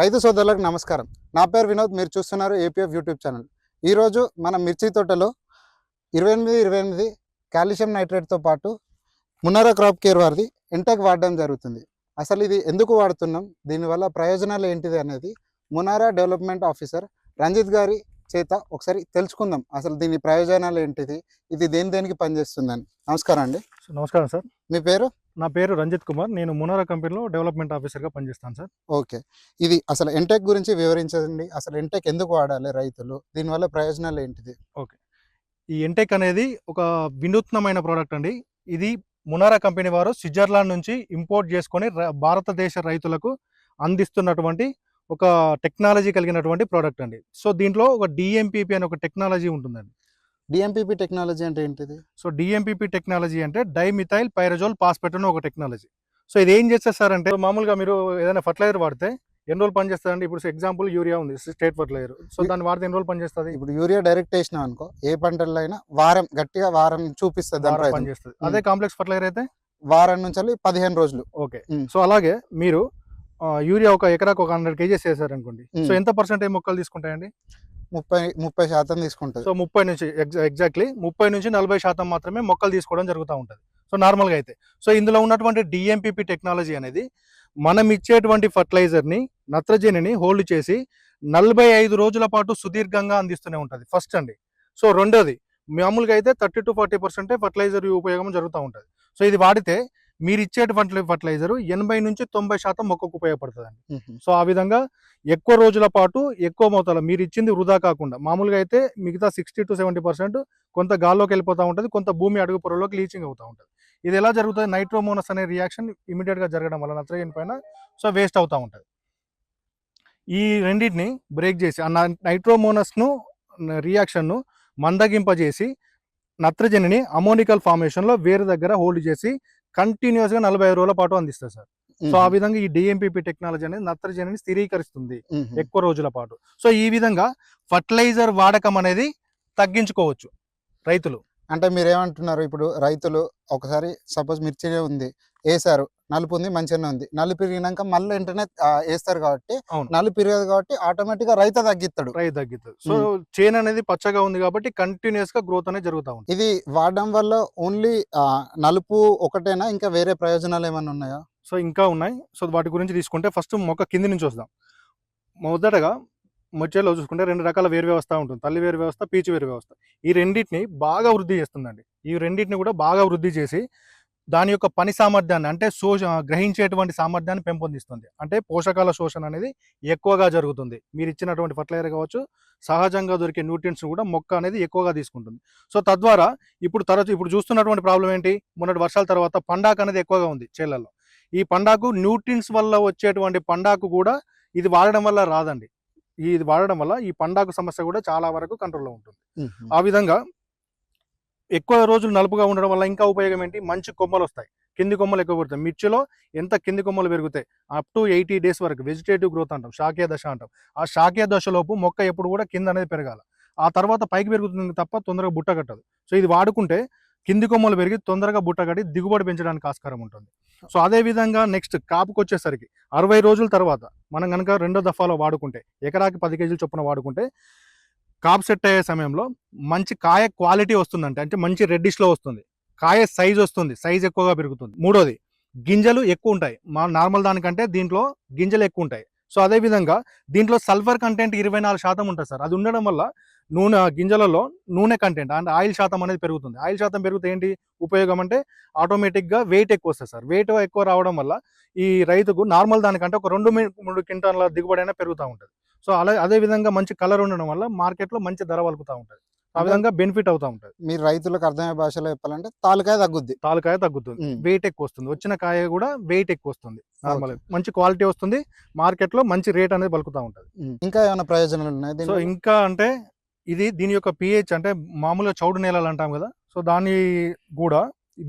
రైతు సోదరులకు నమస్కారం. నా పేరు వినోద్ మీరు చూస్తున్నారు ఏపీఎఫ్ యూట్యూబ్ ఛానల్. ఈరోజు మన మిర్చి తోటలో ఇరవై ఎనిమిది ఇరవై ఎనిమిది కాల్షియం నైట్రేట్తో పాటు మున్నర క్రాప్ కేర్ వారిది ఇంటెక్ వాడడం జరుగుతుంది. అసలు ఇది ఎందుకు వాడుతున్నాం? దీనివల్ల ప్రయోజనాలు ఏంటిది అనేది మునారా డెవలప్మెంట్ ఆఫీసర్ రంజిత్ గారి చేత ఒకసారి తెలుసుకుందాం. అసలు దీని ప్రయోజనాలు ఏంటిది? ఇది దేని దేనికి పనిచేస్తుందని. నమస్కారం అండి. నమస్కారం సార్. మీ పేరు? నా పేరు రంజిత్ కుమార్. నేను మునారా కంపెనీలో డెవలప్మెంట్ ఆఫీసర్గా పనిచేస్తాను సార్. ఓకే. ఇది అసలు ఎంటెక్ గురించి వివరించండి అసలు ఎంటెక్ ఎందుకు వాడాలి రైతులు? దీనివల్ల ప్రయోజనాలు ఏంటిది? ఈ ఎంటెక్ అనేది ఒక వినూత్నమైన ప్రోడక్ట్ అండి. ఇది మునారా కంపెనీ వారు స్విట్జర్లాండ్ నుంచి ఇంపోర్ట్ చేసుకొని భారతదేశ రైతులకు అందిస్తున్నటువంటి ఒక టెక్నాలజీ కలిగినటువంటి ప్రోడక్ట్ అండి. సో దీంట్లో ఒక డిఎంపిపి అనే ఒక టెక్నాలజీ ఉంటుందండి. డిఎంపిపి టెక్నాలజీ అంటే ఏంటిది? సో డిఎంపిపి టెక్నాలజీ అంటే డైమిథైల్ పైరజోల్ పాస్పెట్ అని ఒక టెక్నాలజీ సో ఇది ఏం చేస్తారు సార్ అంటే మామూలుగా మీరు ఏదైనా ఫర్టిలైజర్ వాడితే ఎన్ని రోజులు పనిచేస్తుందండి ఇప్పుడు ఎగ్జాంపుల్ యూరియా ఉంది స్టేట్ ఫర్టిలైజర్ సో దాన్ని వాడితే ఎన్ని రోజులు పనిచేస్తుంది ఇప్పుడు యూరియా డైరెక్ట్ వేసినాం అనుకో ఏ పంటల్లో అయినా వారం గట్టిగా వారం చూపిస్తుంది దాని. పనిచేస్తుంది అదే కాంప్లెక్స్ ఫర్టిలైజర్ అయితే? వారం నుంచి పదిహేను రోజులు. ఓకే. సో అలాగే మీరు యూరియా ఒక ఎకరాకు ఒక హండ్రెడ్ కేజీస్ వేసారు అనుకోండి. సో ఎంత పర్సెంటేజ్ మొక్కలు తీసుకుంటాయండి? ముప్పై ముప్పై శాతం తీసుకుంటుంది. సో ముప్పై నుంచి ఎగ్జాక్ట్లీ ముప్పై నుంచి నలభై శాతం మాత్రమే మొక్కలు తీసుకోవడం జరుగుతూ ఉంటుంది. సో నార్మల్గా అయితే. సో ఇందులో ఉన్నటువంటి డిఎంపిపి టెక్నాలజీ అనేది మనం ఇచ్చేటువంటి ఫర్టిలైజర్ని నత్రజనిని హోల్డ్ చేసి నలభై ఐదు రోజుల పాటు సుదీర్ఘంగా అందిస్తూనే ఉంటుంది. ఫస్ట్ అండి. సో రెండోది మామూలుగా అయితే థర్టీ టు ఫార్టీ పర్సెంటే ఫర్టిలైజర్ ఉపయోగం జరుగుతూ ఉంటుంది. సో ఇది వాడితే మీరు ఇచ్చేటువంటి ఫర్టిలైజర్ ఎనభై నుంచి తొంభై శాతం మొక్కకు ఉపయోగపడుతుంది. సో ఆ విధంగా ఎక్కువ రోజుల పాటు ఎక్కువ మోతాదులో మీరు ఇచ్చింది వృధా కాకుండా మామూలుగా అయితే మిగతా సిక్స్టీ టు సెవెంటీ పర్సెంట్ కొంత గాల్లోకి వెళ్ళిపోతూ ఉంటుంది కొంత భూమి అడుగు పొరలోకి లీచింగ్ అవుతూ ఉంటుంది. ఇది ఎలా జరుగుతుంది? నైట్రోమోనస్ అనే రియాక్షన్గా జరగడం వల్ల నత్రజని పైన సో వేస్ట్ అవుతూ ఉంటుంది. ఈ రెండింటిని బ్రేక్ చేసి ఆ నైట్రోమోనస్ను రియాక్షన్ను మందగింపజేసి నత్రజనిని అమోనికల్ ఫార్మేషన్లో వేరే దగ్గర హోల్డ్ చేసి కంటిన్యూస్గా నలభై ఐదు రోజుల పాటు అందిస్తుంది సార్. సో ఆ విధంగా ఈ డిఎంపిపి టెక్నాలజీ అనేది నత్రజనిని స్థిరీకరిస్తుంది. ఎక్కువ రోజుల పాటు. సో ఈ విధంగా ఫర్టిలైజర్ వాడకం అనేది తగ్గించుకోవచ్చు రైతులు. అంటే మీరు ఏమంటున్నారు ఇప్పుడు రైతులు ఒకసారి సపోజ్ మిర్చినే ఉంది. వేసారు నలుపు ఉంది మంచిగానే ఉంది. నలుపు పెరిగినాక మళ్ళీ వెంటనే వేస్తారు కాబట్టి. నలుపు పెరగదు కాబట్టి ఆటోమేటిక్గా రైతు తగ్గిస్తాడు. రైతు తగ్గుతుంది సో చేను అనేది పచ్చగా ఉంది కాబట్టి కంటిన్యూస్గా గ్రోత్ అనేది జరుగుతూ ఉంటుంది ఇది వాడడం వల్ల ఓన్లీ నలుపు ఒకటేనా ఇంకా వేరే ప్రయోజనాలు ఏమైనా ఉన్నాయా? సో ఇంకా ఉన్నాయి. సో వాటి గురించి తీసుకుంటే ఫస్ట్ మొక్క కింది నుంచి వస్తాం. మొదటగా మొచ్చేలో చూసుకుంటే రెండు రకాల వేరు వ్యవస్థ ఉంటుంది. తల్లి వేరు వ్యవస్థ పీచు వేరు వ్యవస్థ. ఈ రెండింటిని బాగా వృద్ధి చేస్తుందండి. ఈ రెండింటిని కూడా బాగా వృద్ధి చేసి దాని యొక్క పని సామర్థ్యాన్ని అంటే శోష గ్రహించేటువంటి సామర్థ్యాన్ని పెంపొందిస్తుంది. అంటే పోషకాల శోషణ అనేది ఎక్కువగా జరుగుతుంది. మీరు ఇచ్చినటువంటి ఫర్టిలైజర్ కావచ్చు సహజంగా దొరికే న్యూట్రియంట్స్ కూడా మొక్క అనేది ఎక్కువగా తీసుకుంటుంది. సో తద్వారా ఇప్పుడు తరచు ఇప్పుడు చూస్తున్నటువంటి ప్రాబ్లం ఏంటి? మొన్నటి వర్షాల తర్వాత పండాకు అనేది ఎక్కువగా ఉంది చేళ్ళలో ఈ పండాకు న్యూట్రిన్స్ వల్ల వచ్చేటువంటి పండాకు కూడా ఇది వాడడం వల్ల రాదండి. ఇది వాడడం వల్ల ఈ పండాకు సమస్య కూడా చాలా వరకు కంట్రోల్లో ఉంటుంది. ఆ విధంగా ఎక్కువ రోజులు నలుపుగా ఉండడం వల్ల ఇంకా ఉపయోగం ఏంటి? మంచి కొమ్మలు వస్తాయి. కింది కొమ్మలు ఎక్కువ పెడతాయి మిర్చిలో ఎంత కింది కొమ్మలు పెరుగుతాయి? అప్ టు ఎయిటీ డేస్ వరకు వెజిటేటివ్ గ్రోత్ అంటాం శాఖీయ దశ అంటాం. ఆ శాఖీయ దశలోపు మొక్క ఎప్పుడు కూడా కింద అనేది పెరగాల. ఆ తర్వాత పైకి పెరుగుతుంది తప్ప తొందరగా బుట్ట కట్టదు. సో ఇది వాడుకుంటే కింది కొమ్మలు పెరిగి తొందరగా బుట్ట కట్టి దిగుబడి పెంచడానికి ఆస్కారం ఉంటుంది. సో అదే విధంగా నెక్స్ట్ కాపుకి వచ్చేసరికి అరవై రోజుల తర్వాత మనం కనుక రెండో దఫాలో వాడుకుంటే ఎకరాకి పది కేజీలు చొప్పున వాడుకుంటే కాప్ సెట్ అయ్యే సమయంలో మంచి కాయ క్వాలిటీ వస్తుందంటే అంటే మంచి రెడ్డిష్లో వస్తుంది. కాయ సైజ్ వస్తుంది సైజ్ ఎక్కువగా పెరుగుతుంది. మూడోది గింజలు ఎక్కువ ఉంటాయి. మా నార్మల్ దానికంటే దీంట్లో గింజలు ఎక్కువ ఉంటాయి. సో అదే విధంగా దీంట్లో సల్ఫర్ కంటెంట్ ఇరవై నాలుగు శాతం ఉంటుంది సార్. అది ఉండడం వల్ల నూనె గింజలలో నూనె కంటెంట్ అంటే ఆయిల్ శాతం అనేది పెరుగుతుంది. ఆయిల్ శాతం పెరిగితే ఏంటి? ఉపయోగం అంటే ఆటోమేటిక్గా వెయిట్ ఎక్కువ వస్తుంది సార్. వెయిట్ ఎక్కువ రావడం వల్ల ఈ రైతుకు నార్మల్ దానికంటే ఒక రెండు మూడు క్వింటాల దిగుబడి అయినా పెరుగుతూ ఉంటుంది. సో అలా అదే విధంగా మంచి కలర్ ఉండడం వల్ల మార్కెట్లో మంచి ధర వలుకుతూ ఉంటుంది. ఆ విధంగా బెనిఫిట్ అవుతూ ఉంటుంది. మీరు రైతులకు అర్థమయ్యే భాషలో చెప్పాలంటే తాలకాయ తగ్గుద్ది. తాలకాయ తగ్గుతుంది. వెయిట్ ఎక్కువ వస్తుంది వచ్చిన కాయ కూడా వెయిట్ ఎక్కువ వస్తుంది నార్మల్ మంచి క్వాలిటీ వస్తుంది. మార్కెట్లో మంచి రేట్ అనేది పలుకుతూ ఉంటుంది. ఇంకా ఏమైనా ప్రయోజనాలు ఉన్నాయి సో? ఇంకా అంటే ఇది దీని యొక్క పిహెచ్ అంటే మామూలుగా చౌడు నేలలు అంటాం కదా. సో దాని కూడా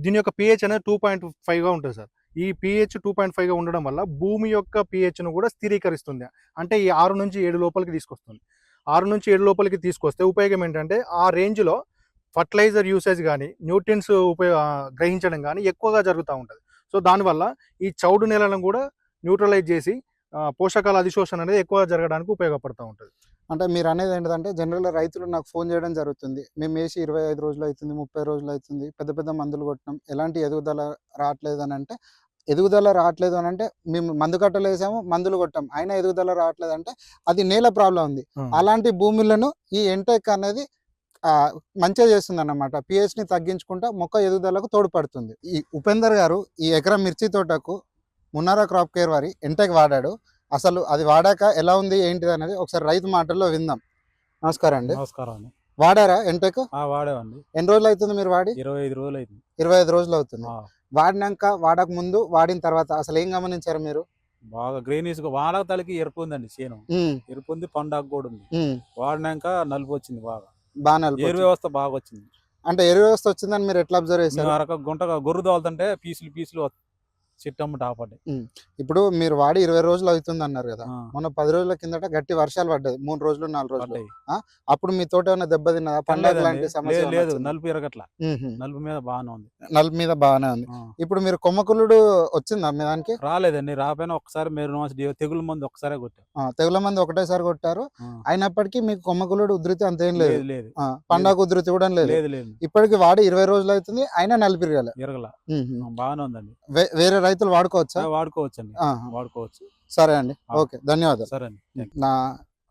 దీని యొక్క పిహెచ్ అనేది టూ పాయింట్గా ఉంటుంది సార్. ఈ పిహెచ్ టూ పాయింట్ ఫైవ్గా ఉండడం వల్ల భూమి యొక్క పిహెచ్ను కూడా స్థిరీకరిస్తుంది. అంటే ఈ ఆరు నుంచి ఏడు లోపలికి తీసుకొస్తుంది. ఆరు నుంచి ఏడు లోపలికి తీసుకొస్తే ఉపయోగం ఏంటంటే ఆ రేంజ్లో ఫర్టిలైజర్ యూసేజ్ కానీ న్యూట్రియన్స్ ఉపయోగ గ్రహించడం కానీ ఎక్కువగా జరుగుతూ ఉంటుంది. సో దానివల్ల ఈ చౌడు నేలను కూడా న్యూట్రలైజ్ చేసి పోషకాల అధిశోషణ అనేది ఎక్కువ జరగడానికి ఉపయోగపడుతూ ఉంటుంది. అంటే మీరు అనేది ఏంటంటే జనరల్గా రైతులు నాకు ఫోన్ చేయడం జరుగుతుంది. మేము వేసి ఇరవై ఐదు రోజులు అవుతుంది ముప్పై రోజులు అవుతుంది పెద్ద పెద్ద మందులు కొట్టినాం. ఎలాంటి ఎదుగుదల రావట్లేదు అని అంటే ఎదుగుదల రావట్లేదు అని అంటే మేము మందు కట్టలు వేసాము మందులు కొట్టాం. అయినా ఎదుగుదల రావట్లేదు అంటే అది నేల ప్రాబ్లం ఉంది. అలాంటి భూములను ఈ ఎంటెక్ అనేది ఆ, మంచిగా చేస్తుంది అన్నమాట ని తగ్గించుకుంటా మొక్క ఎదుగుదలకు తోడ్పడుతుంది. ఈ ఉపేందర్ గారు ఈ ఎకరం మిర్చి తోటకు మున్నారా క్రాప్ కేర్ వారి ఎంటెక్ వాడాడు. అసలు అది వాడాక ఎలా ఉంది ఏంటిది అనేది ఒకసారి రైతు మాటల్లో విందాం. నమస్కారం అండి. నమస్కారం అండి. వాడారా ఎంటెక్? వాడామండి. ఎన్ని రోజులు అవుతుంది మీరు వాడి? ఇరవై ఐదు రోజులు అయింది ఇరవై ఐదు రోజులు అవుతుంది. వాడినాక వాడక ముందు వాడిన తర్వాత అసలు ఏం గమనించారు మీరు? బాగా గ్రీనిష్గా వాడక తలకి ఎరుపు ఉందండి చేను. ఎరుపు ఉంది పండాకు కూడా ఉంది. వాడినాక నలుపు వచ్చింది బాగా. ఏరు అనిపించింది. వ్యవస్థ బాగా వచ్చింది. అంటే ఎరువు వ్యవస్థ వచ్చిందని మీరు ఎట్లా అబ్జర్వ్ చేశారు? అరక గుంట గొర్రు తోలుతుంటే పీసులు పీసులు చెట్టు అమ్మట ఆపడ్డాయి ఇప్పుడు మీరు వాడి ఇరవై రోజులు అవుతుంది అన్నారు కదా. మొన్న పది రోజుల కిందట గట్టి వర్షాలు పడ్డది మూడు రోజులు నాలుగు రోజులు. అప్పుడు మీ తోట ఏమైనా దెబ్బతిన్నదా పండగ లేదండి, లాంటి సమస్య లేదు? నలుపు ఎరగట్ల మ్మ్హ్మ్. నలుపు మీద బాగానే ఉంది. నలుపు మీద బాగానే ఉంది. ఇప్పుడు మీరు కొమ్మకులుడు వచ్చిందా మీ దానికి? రాలేదండి. రాపోయినా ఒకసారి మీరు తెగులు మంది ఒకసారి కొట్టాం. ఆ, తెగుల మంది ఒకటేసారి కొట్టారు. అయినప్పటికీ మీకు కొమ్మకులుడు ఉధృతి అంతేం లేదు. లేదు పండగ ఉధృతి కూడా లేదు. ఇప్పటికి వాడి ఇరవై రోజులు అవుతుంది. అయినా నలిపిరగల ఎరగల బాగానే ఉందండి. వేరే రైతులు వాడుకోవచ్చా? ఆ, వాడుకోవచ్చండి. ఆహా. వాడుకోవచ్చు. సరే అండి. ఓకే ధన్యవాదాలు. సరే అండి. నా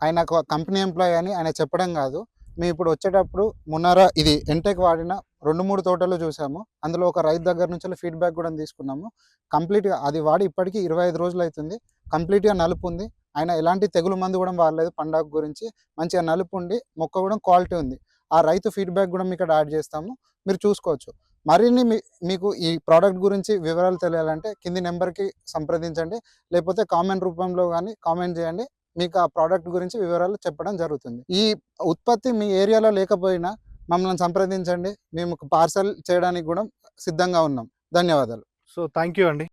ఆయన కంపెనీ ఎంప్లాయ్ అని ఆయన చెప్పడం కాదు. మేము ఇప్పుడు వచ్చేటప్పుడు మున్నారా ఇది ఎంటెక్ వాడిన రెండు మూడు తోటలు చూసాము. అందులో ఒక రైతు దగ్గర నుంచి ఫీడ్బ్యాక్ కూడా తీసుకున్నాము. కంప్లీట్గా అది వాడి ఇప్పటికీ ఇరవై ఐదు రోజులు అవుతుంది. కంప్లీట్గా నలుపు ఉంది. ఆయన ఎలాంటి తెగులు మందు కూడా వాడలేదు పండగ గురించి. మంచిగా నలుపు ఉండి మొక్క కూడా క్వాలిటీ ఉంది. ఆ రైతు ఫీడ్బ్యాక్ కూడా మీకు ఇక్కడ యాడ్ చేస్తాము. మీరు చూసుకోవచ్చు. మరిన్ని మీ మీకు ఈ ప్రోడక్ట్ గురించి వివరాలు తెలియాలంటే కింది నెంబర్కి సంప్రదించండి. లేకపోతే కామెంట్ రూపంలో కానీ కామెంట్ చేయండి. మీకు ఆ ప్రోడక్ట్ గురించి వివరాలు చెప్పడం జరుగుతుంది. ఈ ఉత్పత్తి మీ ఏరియాలో లేకపోయినా మమ్మల్ని సంప్రదించండి. మేము పార్సల్ చేయడానికి కూడా సిద్ధంగా ఉన్నాం. ధన్యవాదాలు. సో థ్యాంక్ యూ అండి.